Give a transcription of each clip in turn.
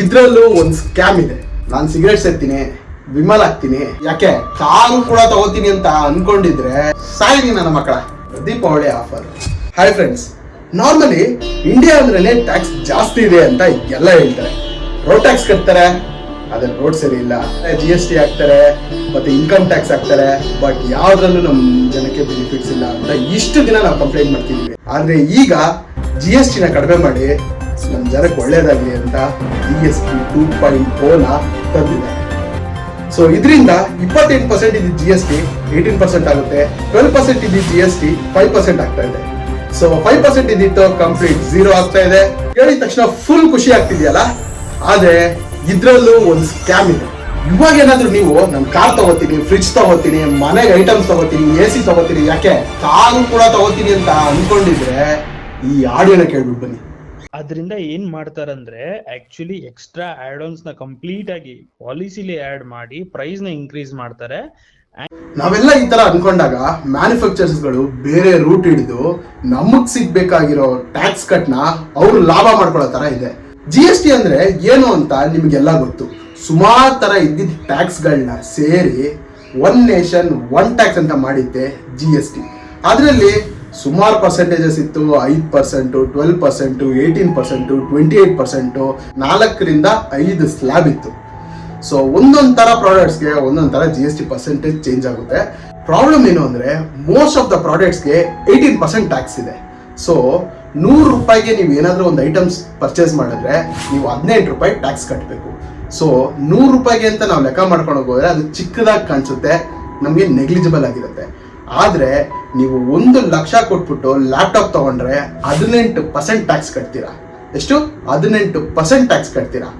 ಇದ್ರಲ್ಲೂ ಒಂದು ಸ್ಕ್ಯಾಮ್ ಇದೆ. ನಾನು ಸಿಗರೇಟ್ ಸೇರ್ತೀನಿ ವಿಮಲ್ ಹಾಕ್ತೀನಿ. ಯಾಕೆ? ಕಾರು ಕೂಡ ತಗೋತೀನಿ ಅಂತ ಅನ್ಕೊಂಡಿದ್ರೆ ಸಾಯಿನಿ ನನ್ನ ಮಕ್ಕಳ. Deepavali offer hi friends normally India ಅಂದ್ರೆ ಟ್ಯಾಕ್ಸ್ ಜಾಸ್ತಿ ಇದೆ ಅಂತ ಎಲ್ಲ ಹೇಳ್ತಾರೆ. ರೋಡ್ ಟ್ಯಾಕ್ಸ್ ಕಟ್ತಾರೆ ಅದ್ರ ರೋಡ್ ಸರಿ ಇಲ್ಲ. ಜಿ ಎಸ್ ಟಿ ಹಾಕ್ತಾರೆ, ಮತ್ತೆ ಇನ್ಕಮ್ ಟ್ಯಾಕ್ಸ್ ಹಾಕ್ತಾರೆ ಬಟ್ ಯಾವ್ದ್ರಲ್ಲೂ ನಮ್ ಜನಕ್ಕೆ ಬೆನಿಫಿಟ್ಸ್ ಇಲ್ಲ ಅಂತ ಇಷ್ಟು ದಿನ ನಾವು ಕಂಪ್ಲೇಂಟ್ ಮಾಡ್ತಿದ್ವಿ. ಆದ್ರೆ ಈಗ ಜಿ ಎಸ್ ಟಿನ ಕಡಿಮೆ ಮಾಡಿ ನಮ್ ಜನಕ್ಕೆ ಒಳ್ಳೇದಾಗಲಿ ಅಂತ G S T two point ಫೋರ್ನ ತಂದಿದ್ದಾರೆ ಸೊ ಇದರಿಂದ ಇಪ್ಪತ್ತೆಂಟು ಪರ್ಸೆಂಟ್ ಇದ್ದ G S T eighteen percent ಆಗುತ್ತೆ. ಟ್ವೆಲ್ ಪರ್ಸೆಂಟ್ ಇದ್ದ G S T five percent ಆಗ್ತಾ ಇದೆ. ಸೊ ಫೈವ್ ಪರ್ಸೆಂಟ್ ಇದ್ದಿತ್ತು ಕಂಪ್ಲೀಟ್ ಝೀರೋ ಆಗ್ತಾ ಇದೆ. ಹೇಳಿದ ತಕ್ಷಣ ಫುಲ್ ಖುಷಿ ಆಗ್ತಿದೆಯಲ್ಲ? ಆದರೆ ಇದ್ರಲ್ಲೂ ಒಂದು ಸ್ಕ್ಯಾಮ್ ಇದೆ. ಇವಾಗ ಏನಾದ್ರೂ ನೀವು ನಮ್ ಕಾರ್ ತಗೋತೀನಿ ಫ್ರಿಡ್ಜ್ ತಗೋತೀನಿ, ಮನೆಗೆ ಐಟಮ್ಸ್ ತಗೋತೀನಿ ಎ ಸಿ ತಗೋತೀನಿ, ಯಾಕೆ? ಕಾರು ಕೂಡ ತಗೋತೀನಿ ಅಂತ ಅನ್ಕೊಂಡಿದ್ರೆ ಈ ಆಡಿಯೋನ ಕೇಳ್ಬಿಟ್ಟು ಬನ್ನಿ. ಅದರಿಂದ ಏನ್ ಮಾಡ್ತಾರಂದ್ರೆ ಆಕ್ಚುಲಿ ಎಕ್ಸ್ಟ್ರಾ ಆಡ್ ಆನ್ಸ್ನ ಕಂಪ್ಲೀಟ್ ಆಗಿ ಪಾಲಿಸಿಲಿ ಆಡ್ ಮಾಡಿ ಪ್ರೈಸ್ನ ಇನ್ಕ್ರೀಸ್ ಮಾಡ್ತಾರೆ. ನಾವೆಲ್ಲ ಈ ತರ ಅನ್ಕೊಂಡಾಗ ಮ್ಯಾನುಫ್ಯಾಕ್ಚರ್ಸ್ಗಳು ಬೇರೆ ರೂಟ್ ಹಿಡಿದು ನಮಗ್ ಸಿಗ್ಬೇಕಾಗಿರೋ ಟ್ಯಾಕ್ಸ್ ಕಟ್ನ ಅವ್ರು ಲಾಭ ಮಾಡ್ಕೊಳ್ಳೋ ತರ ಇದೆ. ಜಿ ಎಸ್ ಟಿ ಅಂದ್ರೆ ಏನು ಅಂತ ನಿಮ್ಗೆಲ್ಲ ಗೊತ್ತು. ಸುಮಾರು ತರ ಇದ್ದಿದ್ದ ಟ್ಯಾಕ್ಸ್ ಗಳನ್ನ ಸೇರಿ ಒನ್ ನೇಷನ್ ಒನ್ ಟ್ಯಾಕ್ಸ್ ಅಂತ ಮಾಡಿದ್ದೆ ಜಿ ಎಸ್ ಟಿ ಅದರಲ್ಲಿ ಸುಮಾರು ಪರ್ಸೆಂಟೇಜಸ್ ಇತ್ತು, ಐದು percent twelve percent eighteen percent twenty eight percent ನಾಲ್ಕರಿಂದ ಐದು ಸ್ಲ್ಯಾಬ್ ಇತ್ತು. ಸೊ ಒಂದೊಂದು ತರ ಪ್ರಾಡಕ್ಟ್ಸ್ಗೆ ಒಂದೊಂದು ತರ G S T percentage change ಆಗುತ್ತೆ. ಪ್ರಾಬ್ಲಮ್ ಏನು ಅಂದ್ರೆ ಮೋಸ್ಟ್ ಆಫ್ ದ ಪ್ರಾಡಕ್ಟ್ಸ್ಗೆ ಏಯ್ಟೀನ್ ಪರ್ಸೆಂಟ್ ಟ್ಯಾಕ್ಸ್ ಇದೆ. ಸೊ ನೂರು ರೂಪಾಯಿಗೆ ನೀವು ಏನಾದರೂ ಒಂದು ಐಟಮ್ಸ್ ಪರ್ಚೇಸ್ ಮಾಡಿದ್ರೆ, ನೀವು ಹದಿನೆಂಟು ರೂಪಾಯಿ ಟ್ಯಾಕ್ಸ್ ಕಟ್ಟಬೇಕು ಸೊ ನೂರು ರೂಪಾಯಿಗೆ ಅಂತ ನಾವು ಲೆಕ್ಕ ಮಾಡ್ಕೊಂಡು ಹೋದ್ರೆ, ಅದು ಚಿಕ್ಕದಾಗಿ ಕಾಣಿಸುತ್ತೆ, ನಮಗೆ ನೆಗ್ಲಿಜಿಬಲ್ ಆಗಿರುತ್ತೆ. ಆದ್ರೆ ನೀವು ಒಂದು ಲಕ್ಷ ಕೊಟ್ಬಿಟ್ಟು ಲ್ಯಾಪ್ಟಾಪ್ ತಗೊಂಡ್ರೆ ಹದಿನೆಂಟು ಪರ್ಸೆಂಟ್ ಟ್ಯಾಕ್ಸ್ ಕಟ್ತೀರಾ? ಎಷ್ಟು? ಹದಿನೆಂಟು ಪರ್ಸೆಂಟ್ ಟ್ಯಾಕ್ಸ್ ಕಟ್ತೀರಾ?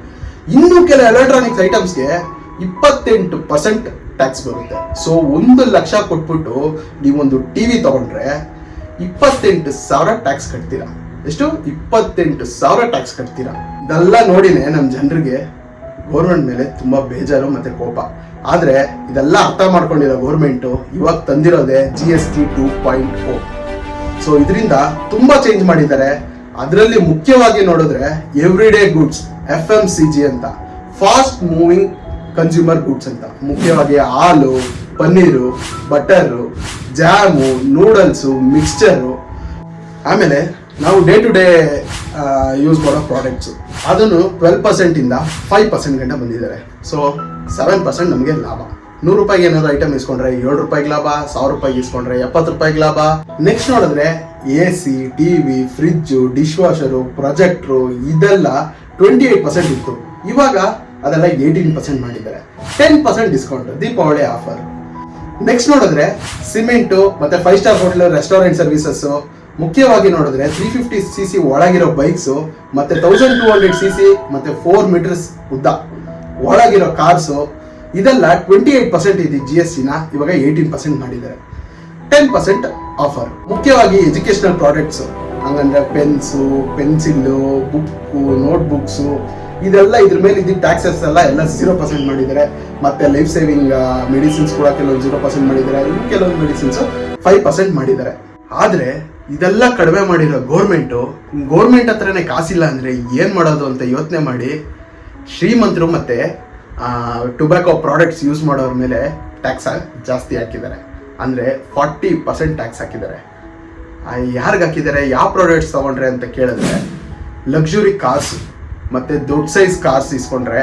ಇನ್ನು ಕೆಲ ಎಲೆಕ್ಟ್ರಾನಿಕ್ಸ್ ಐಟಮ್ಸ್ಗೆ ಇಪ್ಪತ್ತೆಂಟು ಪರ್ಸೆಂಟ್ ಟ್ಯಾಕ್ಸ್ ಬರುತ್ತೆ. ಸೊ ಒಂದು ಲಕ್ಷ ಕೊಟ್ಬಿಟ್ಟು ನೀವೊಂದು ಟಿವಿ ತಗೊಂಡ್ರೆ ಇಪ್ಪತ್ತೆಂಟು ಸಾವಿರ ಟ್ಯಾಕ್ಸ್ ಕಟ್ತೀರಾ? ಎಷ್ಟು? ಇಪ್ಪತ್ತೆಂಟು ಸಾವಿರ ಟ್ಯಾಕ್ಸ್ ಕಟ್ತೀರಾ? ಇದೆಲ್ಲ ನೋಡಿನೇ ನಮ್ಮ ಜನರಿಗೆ ಗೌರ್ಮೆಂಟ್ ಮೇಲೆ ತುಂಬಾ ಬೇಜಾರು ಮತ್ತೆ ಕೋಪ. ಆದ್ರೆ ಇದೆಲ್ಲ ಅರ್ಥ ಮಾಡ್ಕೊಂಡಿರೋ ಗೌರ್ಮೆಂಟು ಇವಾಗ ತಂದಿರೋದೇ G S T two point O so ಇದರಿಂದ ತುಂಬಾ ಚೇಂಜ್ ಮಾಡಿದ್ದಾರೆ. ಅದರಲ್ಲಿ ಮುಖ್ಯವಾಗಿ ನೋಡಿದ್ರೆ every day goods F M C G ಅಂತ ಫಾಸ್ಟ್ ಮೂವಿಂಗ್ ಕನ್ಸ್ಯೂಮರ್ ಗುಡ್ಸ್ ಅಂತ. ಮುಖ್ಯವಾಗಿ ಹಾಲು, paneer butter jam noodles mixture ಆಮೇಲೆ ನಾವು ಡೇ ಟು ಡೇ ಯೂಸ್ ಮಾಡೋ ಪ್ರಾಡಕ್ಟ್ಸು ಅದನ್ನು ಟ್ವೆಲ್ ಪರ್ಸೆಂಟಿಂದ ಫೈವ್ ಪರ್ಸೆಂಟ್ ಗಂಟ ಬಂದಿದ್ದಾರೆ. ಸೊ ಸೆವೆನ್ ಪರ್ಸೆಂಟ್ ನಮಗೆ ಲಾಭ. ನೂರು ರೂಪಾಯಿಗೆ ಏನಾದ್ರು ಐಟಮ್ ಇಸ್ಕೊಂಡ್ರೆ ಏಳು ರೂಪಾಯಿಗೆ ಲಾಭ, ಸಾವಿರ ರೂಪಾಯಿಗೆ ಇಸ್ಕೊಂಡ್ರೆ ಎಪ್ಪತ್ತು ರೂಪಾಯಿಗೆ ಲಾಭ. ನೆಕ್ಸ್ಟ್ ನೋಡಿದ್ರೆ A C T V fridge dishwasher projector ಇದೆಲ್ಲ ಟ್ವೆಂಟಿ ಏಟ್ ಪರ್ಸೆಂಟ್ ಇತ್ತು. ಇವಾಗ ಅದೆಲ್ಲ ಏಯ್ಟೀನ್ ಪರ್ಸೆಂಟ್ ಮಾಡಿದ್ದಾರೆ. Ten percent discount Deepavali offer next ನೋಡಿದ್ರೆ ಸಿಮೆಂಟು ಮತ್ತೆ five star hotel restaurant services ಮುಖ್ಯವಾಗಿ ನೋಡಿದ್ರೆ ತ್ರೀ ಫಿಫ್ಟಿ ಸಿ ಸಿ ಒಳಗಿರೋ ಬೈಕ್ಸು ಮತ್ತೆ thousand two hundred C C ಮತ್ತೆ ಫೋರ್ ಮೀಟರ್ಸ್ ಉದ್ದ ಒಳಗಿರೋ ಕಾರ್ಸು ಇದೆಲ್ಲ ಟ್ವೆಂಟಿ ಏಟ್ ಪರ್ಸೆಂಟ್ ಇದೆ ಜಿ ಎಸ್ ಟಿನ ಇವಾಗ ಏಯ್ಟೀನ್ ಪರ್ಸೆಂಟ್ ಮಾಡಿದ್ದಾರೆ. ಟೆನ್ ಪರ್ಸೆಂಟ್ ಆಫರ್ ಮುಖ್ಯವಾಗಿ ಎಜುಕೇಶನಲ್ ಪ್ರಾಡಕ್ಟ್ಸ್ ಹಂಗಂದ್ರೆ pens pencil book notebooks ಇದೆಲ್ಲ ಇದ್ರ ಮೇಲೆ ಇದ್ದ ಟ್ಯಾಕ್ಸಸ್ ಎಲ್ಲ ಎಲ್ಲ ಝೀರೋ ಪರ್ಸೆಂಟ್ ಮಾಡಿದ್ದಾರೆ. ಮತ್ತೆ ಲೈಫ್ ಸೇವಿಂಗ್ ಮೆಡಿಸಿನ್ಸ್ ಕೂಡ ಕೆಲವೊಂದು ಜೀರೋ ಪರ್ಸೆಂಟ್ ಮಾಡಿದ್ದಾರೆ. ಇನ್ನು ಕೆಲವೊಂದು ಮೆಡಿಸಿನ್ಸ್ ಫೈವ್ ಪರ್ಸೆಂಟ್ ಮಾಡಿದ್ದಾರೆ. ಆದ್ರೆ ಇದೆಲ್ಲ ಕಡಿಮೆ ಮಾಡಿರೋ ಗೋರ್ಮೆಂಟು ಗೋರ್ಮೆಂಟ್ ಹತ್ರನೇ ಕಾಸಿಲ್ಲ ಅಂದರೆ ಏನು ಮಾಡೋದು ಅಂತ ಯೋಚನೆ ಮಾಡಿ ಶ್ರೀಮಂತರು ಮತ್ತು ಟೊಬ್ಯಾಕೋ ಪ್ರಾಡಕ್ಟ್ಸ್ ಯೂಸ್ ಮಾಡೋರ ಮೇಲೆ ಟ್ಯಾಕ್ಸ್ ಜಾಸ್ತಿ ಹಾಕಿದ್ದಾರೆ. ಅಂದರೆ ಫಾರ್ಟಿ ಪರ್ಸೆಂಟ್ ಟ್ಯಾಕ್ಸ್ ಹಾಕಿದ್ದಾರೆ. ಯಾರಿಗೆ ಹಾಕಿದ್ದಾರೆ? ಯಾವ ಪ್ರಾಡಕ್ಟ್ಸ್ ತಗೊಂಡ್ರೆ ಅಂತ ಕೇಳಿದ್ರೆ ಲಕ್ಸುರಿ ಕಾರ್ಸ್ ಮತ್ತು ದೊಡ್ಡ ಸೈಜ್ ಕಾರ್ಸ್ ಇಸ್ಕೊಂಡ್ರೆ,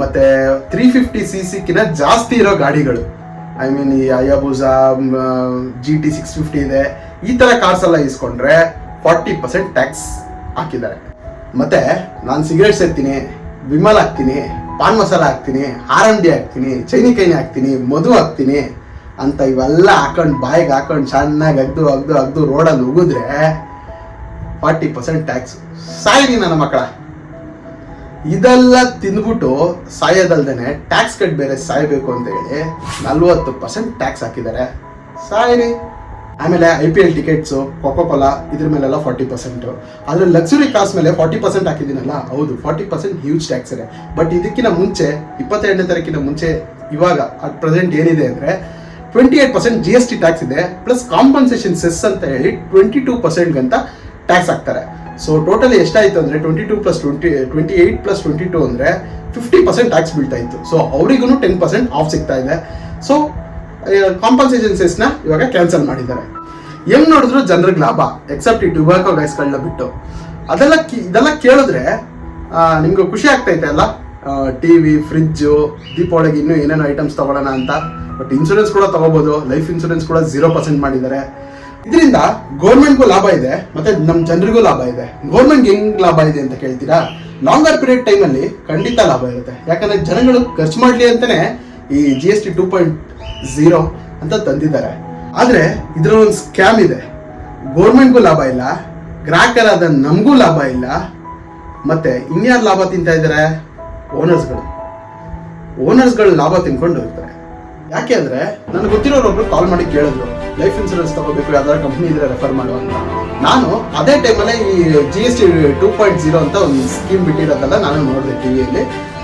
ಮತ್ತು ತ್ರೀ ಫಿಫ್ಟಿ ಸಿ ಸಿಕ್ಕಿನ ಜಾಸ್ತಿ ಇರೋ ಗಾಡಿಗಳು. ಐ ಮೀನ್ ಈ Hayabusa G T six fifty ಇದೆ. ಈ ತರ ಕಾರ್ಸ್ ಎಲ್ಲ ಇಸ್ಕೊಂಡ್ರೆ ಫಾರ್ಟಿ ಪರ್ಸೆಂಟ್ ಟ್ಯಾಕ್ಸ್ ಹಾಕಿದ್ದಾರೆ. ಮತ್ತೆ ನಾನು ಸಿಗರೇಟ್ ಸೇರ್ತೀನಿ ವಿಮಲ್ ಹಾಕ್ತೀನಿ, ಪಾನ್ ಮಸಾಲ ಹಾಕ್ತೀನಿ ಆರ್ ಡಿ ಹಾಕ್ತೀನಿ ಚೈನಿಕೈನಿ ಹಾಕ್ತೀನಿ, ಮಧು ಹಾಕ್ತೀನಿ ಅಂತ ಇವೆಲ್ಲ ಹಾಕೊಂಡು ಬಾಯಿಗೆ ಹಾಕೊಂಡು ಚೆನ್ನಾಗಿ ಅಗ್ದು ಅಗ್ದು ಅಗ್ದು ರೋಡಲ್ಲಿ ಉಗಿದ್ರೆ ಫಾರ್ಟಿ ಪರ್ಸೆಂಟ್ ಟ್ಯಾಕ್ಸ್ ಸಾಯಿನಿ ನನ್ನ ಮಕ್ಕಳ. ಇದೆಲ್ಲ ತಿಂದ್ಬಿಟ್ಟು ಸಾಯೋದಲ್ದೇನೆ ಟ್ಯಾಕ್ಸ್ ಕಟ್ ಬೇರೆ ಸಾಯಬೇಕು ಅಂತ ಹೇಳಿ ನಲ್ವತ್ತು ಪರ್ಸೆಂಟ್ ಟ್ಯಾಕ್ಸ್ ಹಾಕಿದ್ದಾರೆ. ಸಾಯಿರಿ. ಆಮೇಲೆ I P L tickets Coca Cola ಇದ್ರ ಮೇಲೆಲ್ಲ ಫಾರ್ಟಿ ಪರ್ಸೆಂಟು ಆದರೆ ಲಕ್ಸುರಿ ಕಾರ್ಸ್ ಮೇಲೆ ಫಾರ್ಟಿ ಪರ್ಸೆಂಟ್ ಹಾಕಿದ್ದೀನಲ್ಲ, ಹೌದು ಫಾರ್ಟಿ ಪರ್ಸೆಂಟ್ ಹ್ಯೂಜ್ ಟ್ಯಾಕ್ಸ್ ಇದೆ. ಬಟ್ ಇದಕ್ಕಿಂತ ಮುಂಚೆ, ಇಪ್ಪತ್ತೆರಡನೇ ತಾರೀಕಿನ ಮುಂಚೆ, ಇವಾಗ ಅಟ್ ಪ್ರೆಸೆಂಟ್ ಏನಿದೆ ಅಂದ್ರೆ twenty eight percent G S T tax ಇದೆ ಪ್ಲಸ್ ಕಾಂಪನ್ಸೇಷನ್ ಸೆಸ್ ಅಂತ ಹೇಳಿ ಟ್ವೆಂಟಿ ಟೂ ಪರ್ಸೆಂಟ್ ಅಂತ ಟ್ಯಾಕ್ಸ್ ಹಾಕ್ತಾರೆ. ಸೊ ಟೋಟಲಿ ಎಷ್ಟಾಯ್ತು ಅಂದರೆ twenty two plus twenty twenty eight plus twenty two ಅಂದರೆ ಫಿಫ್ಟಿ ಪರ್ಸೆಂಟ್ ಟ್ಯಾಕ್ಸ್ ಬೀಳ್ತಾ ಇತ್ತು. ಸೊ ಅವರಿಗೂ ಟೆನ್ ಪರ್ಸೆಂಟ್ ಆಫ್ ಸಿಗ್ತಾ ಇದೆ. ಸೊ ಕಾಂಪನ್ಸೇಷನ್ ಸೆಸ್ನ ಇವಾಗ ಕ್ಯಾನ್ಸಲ್ ಮಾಡಿದ್ದಾರೆ. ಹೆಂಗ್ ನೋಡಿದ್ರು ಜನರಿಗೆ ಲಾಭ? ಎಕ್ಸೆಪ್ಟ್ ಈ ಟುಬಾಕೋ ಗೈಸ್ಗಳನ್ನ ಬಿಟ್ಟು. ಅದೆಲ್ಲ ಇದೆಲ್ಲ ಕೇಳಿದ್ರೆ ನಿಮಗೂ ಖುಷಿ ಆಗ್ತೈತೆ ಅಲ್ಲ? ಟಿ ವಿ ಫ್ರಿಜ್ಜು ದೀಪಾವಳಿಗೆ ಇನ್ನೂ ಏನೇನು ಐಟಮ್ಸ್ ತಗೊಳ್ಳೋಣ ಅಂತ. ಬಟ್ ಇನ್ಶೂರೆನ್ಸ್ ಕೂಡ ತಗೋಬಹುದು ಲೈಫ್ ಇನ್ಶೂರೆನ್ಸ್ ಕೂಡ ಜೀರೋ ಪರ್ಸೆಂಟ್ ಮಾಡಿದ್ದಾರೆ. ಇದರಿಂದ ಗೌರ್ಮೆಂಟ್ಗೂ ಲಾಭ ಇದೆ, ಮತ್ತೆ ನಮ್ಮ ಜನರಿಗೂ ಲಾಭ ಇದೆ. ಗೌರ್ಮೆಂಟ್ಗೆ ಹೆಂಗ್ ಲಾಭ ಇದೆ ಅಂತ ಕೇಳ್ತೀರಾ? ಲಾಂಗರ್ ಪೀರಿಯಡ್ ಟೈಮಲ್ಲಿ ಖಂಡಿತ ಲಾಭ ಇರುತ್ತೆ. ಯಾಕಂದ್ರೆ ಜನಗಳು ಖರ್ಚು ಮಾಡಲಿ ಅಂತಾನೆ ಈ G S T two point zero ಅಂತ ತಂದಿದ್ದಾರೆ. ಆದರೆ ಇದರಲ್ಲಿ ಒಂದು ಸ್ಕ್ಯಾಮ್ ಇದೆ. ಗೌರ್ಮೆಂಟ್ಗೂ ಲಾಭ ಇಲ್ಲ, ಗ್ರಾಹಕರಾದ ನಮಗೂ ಲಾಭ ಇಲ್ಲ, ಮತ್ತೆ ಇನ್ಯಾರು ಲಾಭ ತಿಂತಾ ಇದ್ದಾರೆ ಓನರ್ಸ್ಗಳು ಓನರ್ಸ್ಗಳು ಲಾಭ ತಿನ್ಕೊಂಡು ಹೋಗ್ತಾರೆ. ಯಾಕೆ ಅಂದರೆ ನನಗೆ ಗೊತ್ತಿರೋರೊಬ್ರು ಕಾಲ್ ಮಾಡಿ ಕೇಳಿದ್ರು ಲೈಫ್ ಇನ್ಶೂರೆನ್ಸ್ ತಗೋಬೇಕು ಯಾವ್ದಾದ್ರು ಕಂಪ್ನಿ ಇದ್ರೆ ರೆಫರ್ ಮಾಡು ಅಂತ. ನಾನು ಅದೇ ಟೈಮಲ್ಲೇ ಈ G S T two point zero ಅಂತ ಒಂದು ಸ್ಕೀಮ್ ಬಿಟ್ಟಿರೋದಲ್ಲ ನಾನು ನೋಡಿದೆ ಟಿವಿಯಲ್ಲಿ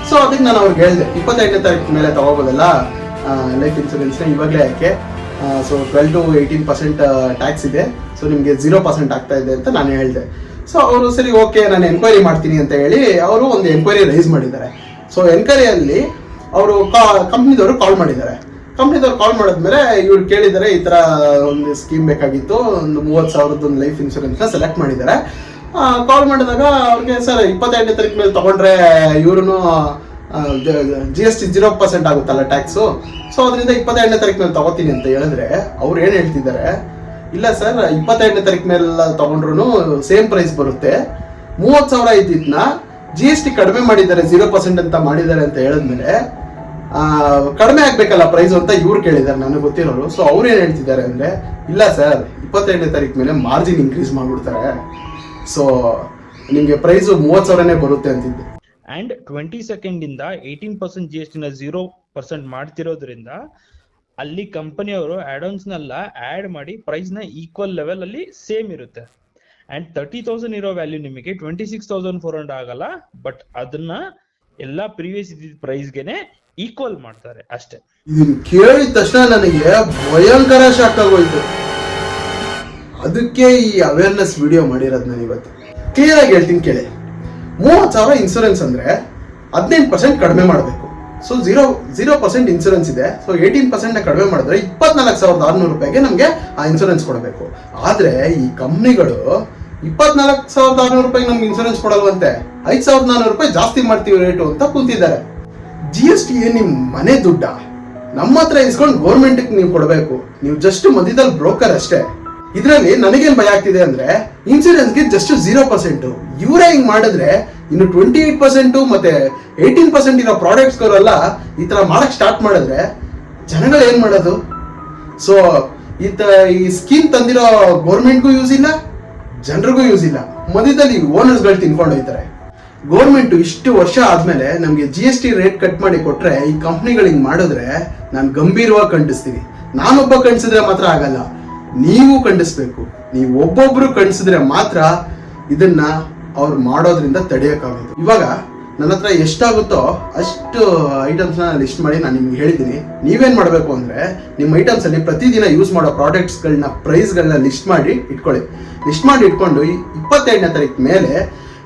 ಸೊ ಅದಕ್ಕೆ ನಾನು ಅವ್ರಿಗೆ ಹೇಳಿದೆ, ಇಪ್ಪತ್ತೈದನೇ ತಾರೀಕು ಮೇಲೆ ತಗೋಬೋದಲ್ಲ? ಲೈಫ್ ಇನ್ಸೂರೆನ್ಸ್ನ ಇವಾಗಲೇ ಯಾಕೆ so twelve to eighteen percent tax ಇದೆ. ಸೊ ನಿಮಗೆ ಜೀರೋ ಪರ್ಸೆಂಟ್ ಆಗ್ತಾ ಇದೆ ಅಂತ ನಾನು ಹೇಳಿದೆ. ಸೊ ಅವರು ಸರಿ ಓಕೆ ನಾನು ಎನ್ಕ್ವೈರಿ ಮಾಡ್ತೀನಿ ಅಂತ ಹೇಳಿ ಅವರು ಒಂದು ಎನ್ಕ್ವೈರಿ ರೈಸ್ ಮಾಡಿದ್ದಾರೆ. ಸೊ ಎನ್ಕ್ವೈರಿಯಲ್ಲಿ ಅವರು ಕಾ ಕಂಪ್ನಿದವರು ಕಾಲ್ ಮಾಡಿದ್ದಾರೆ. ಕಂಪ್ನಿದವ್ರು ಕಾಲ್ ಮಾಡಿದ್ಮೇಲೆ ಇವ್ರು ಕೇಳಿದ್ದಾರೆ, ಈ ಥರ ಒಂದು ಸ್ಕೀಮ್ ಬೇಕಾಗಿತ್ತು. ಒಂದು ಮೂವತ್ತು ಸಾವಿರದ ಒಂದು ಲೈಫ್ ಇನ್ಶೂರೆನ್ಸ್ನ ಸೆಲೆಕ್ಟ್ ಮಾಡಿದ್ದಾರೆ. ಕಾಲ್ ಮಾಡಿದಾಗ ಅವ್ರಿಗೆ, ಸರ್ ಇಪ್ಪತ್ತೆರಡನೇ ತಾರೀಕು ಮೇಲೆ ತೊಗೊಂಡ್ರೆ ಇವ್ರು G S T zero percent ಆಗುತ್ತಲ್ಲ ಟ್ಯಾಕ್ಸು ಸೊ ಅದರಿಂದ ಇಪ್ಪತ್ತೆರಡನೇ ತಾರೀಕು ಮೇಲೆ ತಗೋತೀನಿ ಅಂತ ಹೇಳಿದ್ರೆ ಅವ್ರು ಏನು ಹೇಳ್ತಿದ್ದಾರೆ? ಇಲ್ಲ ಸರ್ ಇಪ್ಪತ್ತೆರಡನೇ ತಾರೀಕು ಮೇಲೆ ತಗೊಂಡ್ರು ಸೇಮ್ ಪ್ರೈಸ್ ಬರುತ್ತೆ. ಮೂವತ್ತು ಸಾವಿರ ಇದ್ದಿದ್ದನ್ನ ಜಿ ಎಸ್ ಟಿ ಕಡಿಮೆ ಮಾಡಿದ್ದಾರೆ ಜೀರೋ ಪರ್ಸೆಂಟ್ ಅಂತ ಮಾಡಿದ್ದಾರೆ ಅಂತ ಹೇಳಿದ್ಮೇಲೆ ಕಡಿಮೆ ಆಗಬೇಕಲ್ಲ ಪ್ರೈಸ್ ಅಂತ ಇವ್ರು ಕೇಳಿದ್ದಾರೆ, ನನಗೆ ಗೊತ್ತಿರೋರು. ಸೊ ಅವ್ರು ಏನು ಹೇಳ್ತಿದ್ದಾರೆ ಅಂದರೆ, ಇಲ್ಲ ಸರ್ ಇಪ್ಪತ್ತೆರಡನೇ ತಾರೀಕು ಮೇಲೆ ಮಾರ್ಜಿನ್ ಇನ್ಕ್ರೀಸ್ ಮಾಡಿಬಿಡ್ತಾರೆ. ಸೊ ನಿಮಗೆ ಪ್ರೈಸು ಮೂವತ್ತು ಸಾವಿರನೇ ಬರುತ್ತೆ ಅಂತಿದ್ದೆ. ಅಂಡ್ ಟ್ವೆಂಟಿ ಸೆಕೆಂಡ್ ಇಂದ ಏಯ್ಟೀನ್ ಪರ್ಸೆಂಟ್ ಜಿ ಎಸ್ ಟಿನ ಜೀರೋ ಪರ್ಸೆಂಟ್ ಮಾಡ್ತಿರೋದ್ರಿಂದ ಅಲ್ಲಿ ಕಂಪನಿಯವರು ಆಡೋನ್ಸ್ ನೆಲ್ಲ ಆಡ್ ಮಾಡಿ ಪ್ರೈಸ್ನ ಈಕ್ವಲ್ ಲೆವೆಲ್ ಅಲ್ಲಿ ಸೇಮ್ ಇರುತ್ತೆ. ಅಂಡ್ ತರ್ಟಿ ತೌಸಂಡ್ ಇರೋ ವ್ಯಾಲ್ಯೂ ನಿಮಗೆ twenty six thousand four hundred ಆಗಲ್ಲ ಬಟ್ ಅದನ್ನ ಎಲ್ಲ ಪ್ರೀವಿಯಸ್ ಇದ್ದಿದ್ದ ಪ್ರೈಸ್ಗೆನೆ ಈಕ್ವಲ್ ಮಾಡ್ತಾರೆ ಅಷ್ಟೇ. ಕೇಳಿದ ತಕ್ಷಣ ನನಗೆ ಭಯಂಕರ ಶಾಕ್ ಆಗೋಯ್ತು. ಅದಕ್ಕೆ ಈ ಅವೇರ್ನೆಸ್ ವಿಡಿಯೋ ಮಾಡಿರೋದು ನಾನು ಇವತ್ತು ಕ್ಲಿಯರ್ ಆಗಿ ಹೇಳ್ತೀನಿ ಕೇಳಿ. ಮೂವತ್ತು ಸಾವಿರ ಇನ್ಸೂರೆನ್ಸ್ ಅಂದರೆ ಹದಿನೆಂಟು ಪರ್ಸೆಂಟ್ ಕಡಿಮೆ ಮಾಡಬೇಕು. So zero zero percent insurance ಇದೆ. ಸೊ ಏಯ್ಟೀನ್ ಪರ್ಸೆಂಟ್ನ ಕಡಿಮೆ ಮಾಡಿದ್ರೆ ಇಪ್ಪತ್ನಾಲ್ಕು ಸಾವಿರದ ಆರುನೂರು ರೂಪಾಯಿಗೆ ನಮಗೆ ಆ ಇನ್ಸೂರೆನ್ಸ್ ಕೊಡಬೇಕು. ಆದರೆ ಈ ಕಂಪ್ನಿಗಳು ಇಪ್ಪತ್ನಾಲ್ಕು ಸಾವಿರದ ಆರುನೂರು ರೂಪಾಯಿಗೆ ನಮ್ಗೆ ಇನ್ಸೂರೆನ್ಸ್ ಕೊಡಲ್ವಂತೆ. ಐದು ಸಾವಿರದ ನಾನ್ನೂರು ರೂಪಾಯಿ ಜಾಸ್ತಿ ಮಾಡ್ತೀವಿ ರೇಟು ಅಂತ ಕೂತಿದ್ದಾರೆ. ಜಿ ಎಸ್ ಟಿ ನಿಮ್ಮ ನಿಮ್ ಮನೆ ದುಡ್ಡ? ನಮ್ಮ ಹತ್ರ ಇಸ್ಕೊಂಡು ಗೌರ್ಮೆಂಟ್ಗೆ ನೀವು ಕೊಡಬೇಕು. ನೀವು ಜಸ್ಟ್ ಮಧ್ಯದಲ್ಲಿ ಬ್ರೋಕರ್ ಅಷ್ಟೇ. ಇದರಲ್ಲಿ ನನಗೇನು ಭಯ ಆಗ್ತಿದೆ ಅಂದರೆ ಇನ್ಸೂರೆನ್ಸ್ಗೆ ಜಸ್ಟ್ ಜೀರೋ ಪರ್ಸೆಂಟು ಇವರೇ ಹಿಂಗೆ ಮಾಡಿದ್ರೆ ಇನ್ನು ಟ್ವೆಂಟಿ ಏಟ್ ಪರ್ಸೆಂಟು ಮತ್ತು ಏಯ್ಟೀನ್ ಪರ್ಸೆಂಟ್ ಇರೋ ಪ್ರಾಡಕ್ಟ್ಸ್ಗಳೆಲ್ಲ ಈ ಥರ ಮಾಡೋಕ್ಕೆ ಸ್ಟಾರ್ಟ್ ಮಾಡಿದ್ರೆ ಜನಗಳು ಏನು ಮಾಡೋದು? ಸೊ ಈ ತ, ಈ ಸ್ಕೀಮ್ ತಂದಿರೋ ಗೌರ್ಮೆಂಟ್ಗೂ ಯೂಸ್ ಇಲ್ಲ, ಜನರಿಗೂ ಯೂಸ್ ಇಲ್ಲ. ಮಧ್ಯದಲ್ಲಿ ಓನರ್ಸ್ಗಳು ತಿನ್ಕೊಂಡು ಹೋಯ್ತಾರೆ ಗೌರ್ಮೆಂಟ್ ಇಷ್ಟು ವರ್ಷ ಆದಮೇಲೆ ನಮಗೆ G S T rate cut ಮಾಡಿ ಕೊಟ್ಟರೆ ಈ ಕಂಪ್ನಿಗಳು ಹಿಂಗೆ ಮಾಡಿದ್ರೆ ನಾನು ಗಂಭೀರವಾಗಿ ಖಂಡಿಸ್ತೀನಿ. ನಾನೊಬ್ಬ ಖಂಡಿಸಿದ್ರೆ ಮಾತ್ರ ಆಗಲ್ಲ. ನೀವು ಖಂಡಿಸ್ಬೇಕು. ನೀವು ಒಬ್ಬೊಬ್ರು ಖಂಡಿಸಿದ್ರೆ ಮಾತ್ರ ಇದನ್ನ ಅವ್ರು ಮಾಡೋದ್ರಿಂದ ತಡೆಯೋಕ್ಕಾಗೋದು ಇವಾಗ ನನ್ನ ಹತ್ರ ಎಷ್ಟಾಗುತ್ತೋ ಅಷ್ಟು ಐಟಮ್ಸ್ನ ಲಿಸ್ಟ್ ಮಾಡಿ ನಾನು ನಿಮ್ಗೆ ಹೇಳಿದ್ದೀನಿ. ನೀವೇನು ಮಾಡಬೇಕು ಅಂದರೆ ನಿಮ್ಮ ಐಟಮ್ಸಲ್ಲಿ ಪ್ರತಿದಿನ ಯೂಸ್ ಮಾಡೋ ಪ್ರಾಡಕ್ಟ್ಸ್ಗಳನ್ನ ಪ್ರೈಸ್ಗಳನ್ನ ಲಿಸ್ಟ್ ಮಾಡಿ ಇಟ್ಕೊಳ್ಳಿ. ಲಿಸ್ಟ್ ಮಾಡಿ ಇಟ್ಕೊಂಡು ಇಪ್ಪತ್ತೆಂಟನೇ ತಾರೀಕು ಮೇಲೆ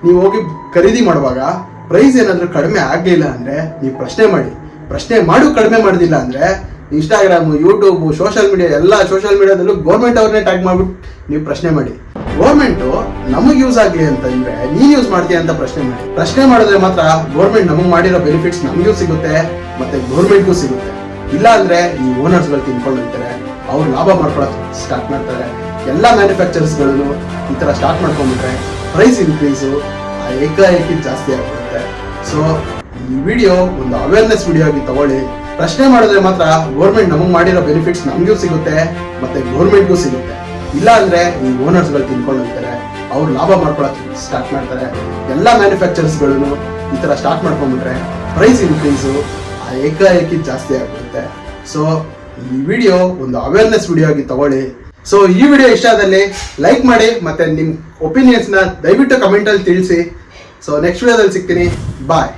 ನೀವು ಹೋಗಿ ಖರೀದಿ ಮಾಡುವಾಗ ಪ್ರೈಸ್ ಏನಾದರೂ ಕಡಿಮೆ ಆಗಲಿಲ್ಲ ಅಂದರೆ ನೀವು ಪ್ರಶ್ನೆ ಮಾಡಿ. ಪ್ರಶ್ನೆ ಮಾಡು ಕಡಿಮೆ ಮಾಡೋದಿಲ್ಲ ಅಂದರೆ ಇನ್ಸ್ಟಾಗ್ರಾಮ್ ಯೂಟ್ಯೂಬ್ ಸೋಷಿಯಲ್ ಮೀಡಿಯಾ ಎಲ್ಲ ಸೋಷಿಯಲ್ ಮೀಡಿಯಾದಲ್ಲೂ ಗೌರ್ಮೆಂಟ್ ಅವ್ರನ್ನೇ ಟ್ಯಾಗ್ ಮಾಡ್ಬಿಟ್ಟು ನೀವು ಪ್ರಶ್ನೆ ಮಾಡಿ. ಗೌರ್ಮೆಂಟು ನಮಗೆ ಯೂಸ್ ಆಗಲಿ ಅಂತಂದ್ರೆ ನೀನು ಯೂಸ್ ಮಾಡ್ತೀಯ ಅಂತ ಪ್ರಶ್ನೆ ಮಾಡಿ. ಪ್ರಶ್ನೆ ಮಾಡಿದ್ರೆ ಮಾತ್ರ ಗೌರ್ಮೆಂಟ್ ನಮಗೆ ಮಾಡಿರೋ ಬೆನಿಫಿಟ್ಸ್ ನಮಗೂ ಸಿಗುತ್ತೆ, ಮತ್ತೆ ಗೌರ್ಮೆಂಟ್ಗೂ ಸಿಗುತ್ತೆ. ಇಲ್ಲ ಅಂದ್ರೆ ಈ ಓನರ್ಸ್ಗಳು ತಿನ್ಕೊಂಡು ಅವ್ರು ಲಾಭ ಮಾಡ್ಕೊಳಕ್ ಸ್ಟಾರ್ಟ್ ಮಾಡ್ತಾರೆ. ಎಲ್ಲ ಮ್ಯಾನುಫ್ಯಾಕ್ಚರ್ಸ್ಗಳು ಈ ತರ ಸ್ಟಾರ್ಟ್ ಮಾಡ್ಕೊಂಡ್ಬಿಟ್ರೆ ಪ್ರೈಸ್ ಇನ್ಕ್ರೀಸು ಏಕಾಏಕಿ ಜಾಸ್ತಿ ಆಗ್ಬಿಡುತ್ತೆ. ಸೊ ಈ ವಿಡಿಯೋ ಒಂದು ಅವೇರ್ನೆಸ್ ವಿಡಿಯೋ ಆಗಿ ತಗೊಳ್ಳಿ. ಪ್ರಶ್ನೆ ಮಾಡಿದ್ರೆ ಮಾತ್ರ ಗೌರ್ಮೆಂಟ್ ನಮಗೆ ಮಾಡಿರೋ ಬೆನಿಫಿಟ್ಸ್ ನಮಗೂ ಸಿಗುತ್ತೆ, ಮತ್ತೆ ಗೌರ್ಮೆಂಟ್ಗೂ ಸಿಗುತ್ತೆ. ಇಲ್ಲ ಅಂದ್ರೆ ಈ ಓನರ್ಸ್ಗಳು ತಿನ್ಕೊಂಡು ಹೋಗ್ತಾರೆ ಅವ್ರು ಲಾಭ ಮಾಡ್ಕೊಳಕ್ ಸ್ಟಾರ್ಟ್ ಮಾಡ್ತಾರೆ. ಎಲ್ಲ ಮ್ಯಾನುಫ್ಯಾಕ್ಚರ್ಸ್ಗಳನ್ನು ಈ ತರ ಸ್ಟಾರ್ಟ್ ಮಾಡ್ಕೊಂಡ್ಬಿಟ್ರೆ ಪ್ರೈಸ್ ಇನ್ಕ್ರೀಸು ಏಕಾಏಕಿ ಜಾಸ್ತಿ ಆಗ್ಬಿಡುತ್ತೆ. ಸೊ ಈ ವಿಡಿಯೋ ಒಂದು ಅವೇರ್ನೆಸ್ ವಿಡಿಯೋ ಆಗಿ ತಗೊಳ್ಳಿ. ಸೊ ಈ ವಿಡಿಯೋ ಇಷ್ಟ ಆದಲ್ಲಿ ಲೈಕ್ ಮಾಡಿ, ಮತ್ತೆ ನಿಮ್ಮ ನ ದಯವಿಟ್ಟು ಕಮೆಂಟಲ್ಲಿ ತಿಳಿಸಿ. ಸೊ ನೆಕ್ಸ್ಟ್ ವಿಡಿಯೋದಲ್ಲಿ ಸಿಗ್ತೀನಿ. ಬಾಯ್